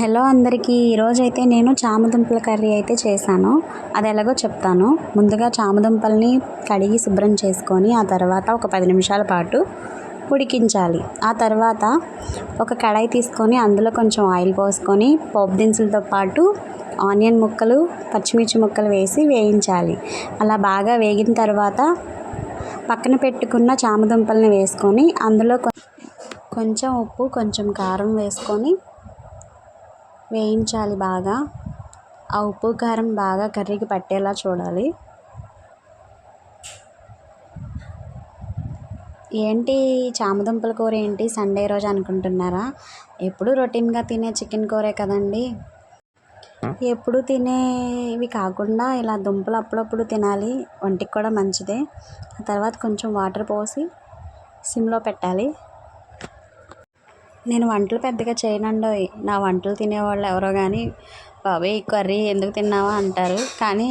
Hello అందరికీ ఈరోజు అయితే నేను చామదుంపల కర్రీ అయితే చేశాను. అది ఎలాగో చెప్తాను. ముందుగా చామదుంపల్ని కడిగి శుభ్రం చేసుకొని ఆ తర్వాత ఒక పది నిమిషాల పాటు ఉడికించాలి. ఆ తర్వాత ఒక కడాయి తీసుకొని అందులో కొంచెం ఆయిల్ పోసుకొని పోపు దినుసులతో పాటు ఆనియన్ ముక్కలు పచ్చిమిర్చి ముక్కలు వేసి వేయించాలి. అలా బాగా వేగిన తర్వాత పక్కన పెట్టుకున్న చామదుంపల్ని వేసుకొని అందులో కొంచెం ఉప్పు కొంచెం కారం వేసుకొని వేయించాలి బాగా. ఆ ఉప్పు కారం బాగా కర్రీకి పట్టేలా చూడాలి. ఏంటి చామదుంపల కూర ఏంటి? సండే రోజు అనుకుంటున్నారా? ఎప్పుడు రొటీన్గా తినే చికెన్ కూరే కదండి. ఎప్పుడు తినేవి కాకుండా ఇలా దుంపలు అప్పుడప్పుడు తినాలి. ఒంటికి కూడా మంచిదే. ఆ తర్వాత కొంచెం వాటర్ పోసి సిమ్లో పెట్టాలి. నేను వంటలు పెద్దగా చేయనండోయ్ నా వంటలు తినేవాళ్ళు ఎవరో కానీ బాబాయ్ ఈ కర్రీ ఎందుకు తిన్నావా? అంటారు. కానీ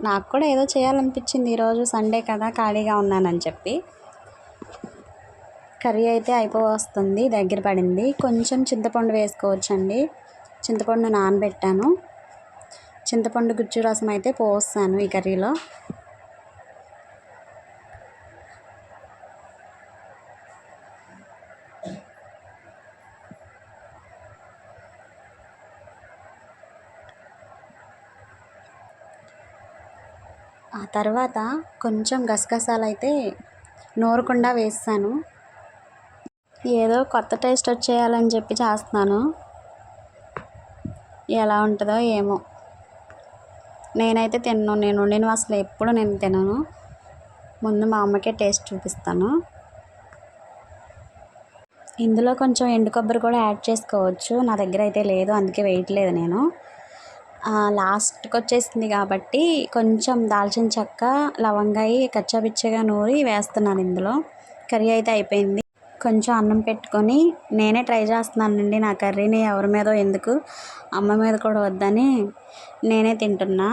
నాకు కూడా ఏదో చేయాలనిపించింది ఈరోజు సండే కదా ఖాళీగా ఉన్నానని చెప్పి. కర్రీ అయితే అయిపో వస్తుంది దగ్గర పడింది. కొంచెం చింతపండు వేసుకోవచ్చండి. చింతపండు నానబెట్టాను. చింతపండు గుజ్జు రసం అయితే పోస్తాను ఈ కర్రీలో. ఆ తర్వాత కొంచెం గసగసాలు అయితే నూరకుండా వేస్తాను. ఏదో కొత్త టేస్ట్ వచ్చేయాలని చెప్పి చేస్తున్నాను. ఎలా ఉంటుందో ఏమో. నేనైతే తినను నేను నేను అసలు ఎప్పుడు నేను తినను. ముందు మా అమ్మకే టేస్ట్ చూపిస్తాను. ఇందులో కొంచెం ఎండు కొబ్బరి కూడా యాడ్ చేసుకోవచ్చు. నా దగ్గర అయితే లేదు అందుకే వేయట్లేదు నేను. లాస్ట్కి వచ్చేసింది కాబట్టి కొంచెం దాల్చిన చెక్క లవంగాయి కచ్చాపిచ్చగా నూరి వేస్తున్నాను ఇందులో. కర్రీ అయితే అయిపోయింది. కొంచెం అన్నం పెట్టుకొని నేనే ట్రై చేస్తున్నానండి. నా కర్రీని ఎవరి మీదో ఎందుకు అమ్మ మీద కూడా వద్దని నేనే తింటున్నా.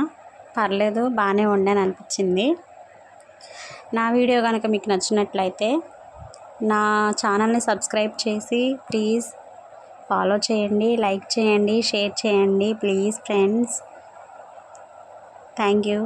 పర్లేదు బాగానే వండాను అనిపించింది. నా వీడియో కనుక మీకు నచ్చినట్లయితే నా ఛానల్ని సబ్స్క్రైబ్ చేసి ప్లీజ్ ఫాలో చేయండి లైక్ చేయండి షేర్ చేయండి. Please friends thank you